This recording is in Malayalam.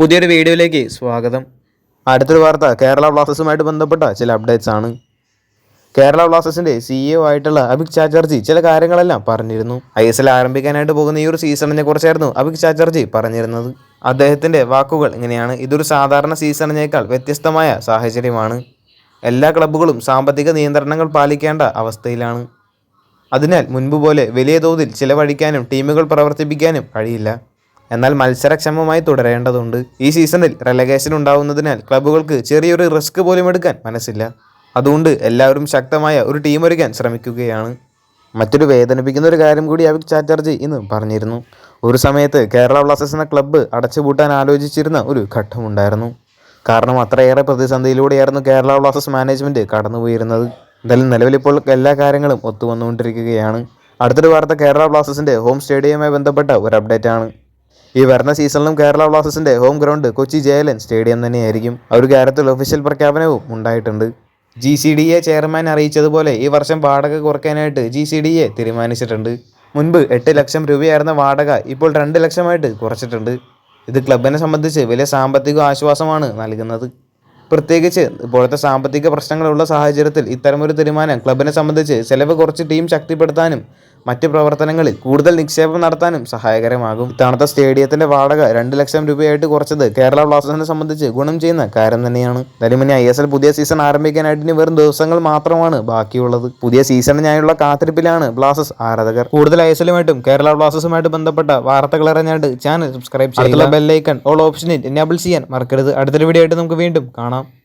പുതിയൊരു വീഡിയോയിലേക്ക് സ്വാഗതം. അടുത്തൊരു വാർത്ത കേരള ബ്ലാസ്റ്റേഴ്സുമായിട്ട് ബന്ധപ്പെട്ട ചില അപ്ഡേറ്റ്സ് ആണ്. കേരള ബ്ലാസ്റ്റേഴ്സിന്റെ സിഇഒ ആയിട്ടുള്ള അഭിക് ചാറ്റർജി ചില കാര്യങ്ങളെല്ലാം പറഞ്ഞിരുന്നു. ഐ എസ് എൽ ആരംഭിക്കാനായിട്ട് പോകുന്ന ഈ ഒരു സീസണിനെ കുറിച്ചായിരുന്നു അഭിക് ചാറ്റർജി പറഞ്ഞിരുന്നത്. അദ്ദേഹത്തിന്റെ വാക്കുകൾ ഇങ്ങനെയാണ് ഇതൊരു സാധാരണ സീസണിനേക്കാൾ വ്യത്യസ്തമായ സാഹചര്യമാണ്. എല്ലാ ക്ലബ്ബുകളും സാമ്പത്തിക നിയന്ത്രണങ്ങൾ പാലിക്കേണ്ട അവസ്ഥയിലാണ്. അതിനാൽ മുൻപ് പോലെ വലിയ തോതിൽ ചിലവഴിക്കാനും ടീമുകൾ പ്രവർത്തിപ്പിക്കാനും കഴിയില്ല. എന്നാൽ മത്സരക്ഷമമായി തുടരേണ്ടതുണ്ട്. ഈ സീസണിൽ റെലഗേഷൻ ഉണ്ടാവുന്നതിനാൽ ക്ലബ്ബുകൾക്ക് ചെറിയൊരു റിസ്ക് പോലും എടുക്കാൻ മനസ്സില്ല. അതുകൊണ്ട് എല്ലാവരും ശക്തമായ ഒരു ടീം ഒരുക്കാൻ ശ്രമിക്കുകയാണ്. മറ്റൊരു വേദനിപ്പിക്കുന്ന ഒരു കാര്യം കൂടി അവിക് ചാറ്റർജി ഇന്ന് പറഞ്ഞിരുന്നു. ഒരു സമയത്ത് കേരള ബ്ലാസ്റ്റേഴ്സ് എന്ന ക്ലബ്ബ് അടച്ചുപൂട്ടാൻ ആലോചിച്ചിരുന്ന ഒരു ഘട്ടമുണ്ടായിരുന്നു കാരണം അത്രയേറെ പ്രതിസന്ധിയിലൂടെയായിരുന്നു കേരള ബ്ലാസ്റ്റേഴ്സ് മാനേജ്മെന്റ് കടന്നുപോയിരുന്നത്. എന്തായാലും നിലവിലിപ്പോൾ എല്ലാ കാര്യങ്ങളും ഒത്തുവന്നുകൊണ്ടിരിക്കുകയാണ്. അടുത്തൊരു വാർത്ത കേരള ബ്ലാസ്റ്റേഴ്സിന്റെ ഹോം സ്റ്റേഡിയവുമായി ബന്ധപ്പെട്ട ഒരു അപ്ഡേറ്റ് ആണ്. ഈ വരുന്ന സീസണിലും കേരള ബ്ലാസ്റ്റേഴ്സിന്റെ home ground Kochi JLN stadium തന്നെയായിരിക്കും. ഒരു കാര്യത്തിൽ ഒഫീഷ്യൽ പ്രഖ്യാപനവും ഉണ്ടായിട്ടുണ്ട്. G C D A chairman അറിയിച്ചതുപോലെ ഈ വർഷം വാടക കുറയ്ക്കാനായിട്ട് ജി സി ഡി എ തീരുമാനിച്ചിട്ടുണ്ട്. മുൻപ് എട്ട് ലക്ഷം രൂപയായിരുന്ന വാടക ഇപ്പോൾ രണ്ട് ലക്ഷമായിട്ട് കുറച്ചിട്ടുണ്ട്. ഇത് ക്ലബിനെ സംബന്ധിച്ച് വലിയ സാമ്പത്തിക ആശ്വാസമാണ് നൽകുന്നത്. പ്രത്യേകിച്ച് ഇപ്പോഴത്തെ സാമ്പത്തിക പ്രശ്നങ്ങളുള്ള സാഹചര്യത്തിൽ ഇത്തരമൊരു തീരുമാനം ക്ലബിനെ സംബന്ധിച്ച് ചെലവ് കുറച്ച് ടീം ശക്തിപ്പെടുത്താനും മറ്റ് പ്രവർത്തനങ്ങളിൽ കൂടുതൽ നിക്ഷേപം നടത്താനും സഹായകരമാകും. ഇത്തവണത്തെ സ്റ്റേഡിയത്തിന്റെ വാടക രണ്ട് ലക്ഷം രൂപയായിട്ട് കുറച്ചത് കേരള ബ്ലാസ്റ്റേഴ്സിനെ സംബന്ധിച്ച് ഗുണം ചെയ്യുന്ന കാര്യം തന്നെയാണ്. ദലിമിനി ഐ എസ് എൽ പുതിയ സീസൺ ആരംഭിക്കാനായിട്ട് ഇനി വെറും ദിവസങ്ങൾ മാത്രമാണ് ബാക്കിയുള്ളത്. പുതിയ സീസണിനായുള്ള കാത്തിരിപ്പിലാണ് ബ്ലാസ്റ്റേഴ്സ് ആരാധകർ. കൂടുതൽ ഐ എസ് എല്ലുമായിട്ടും കേരള ബ്ലാസ്റ്റേഴ്സുമായിട്ട് ബന്ധപ്പെട്ട വാർത്തകൾ അറിഞ്ഞായിട്ട് ചാനൽ സബ്സ്ക്രൈബ് ചെയ്യുക. ബെല്ലൈക്കൺ ഓൾ ഓപ്ഷനിൽ എനേബിൾ ചെയ്യാൻ മറക്കരുത്. അടുത്തൊരു വീഡിയോ ആയിട്ട് നമുക്ക് വീണ്ടും കാണാം.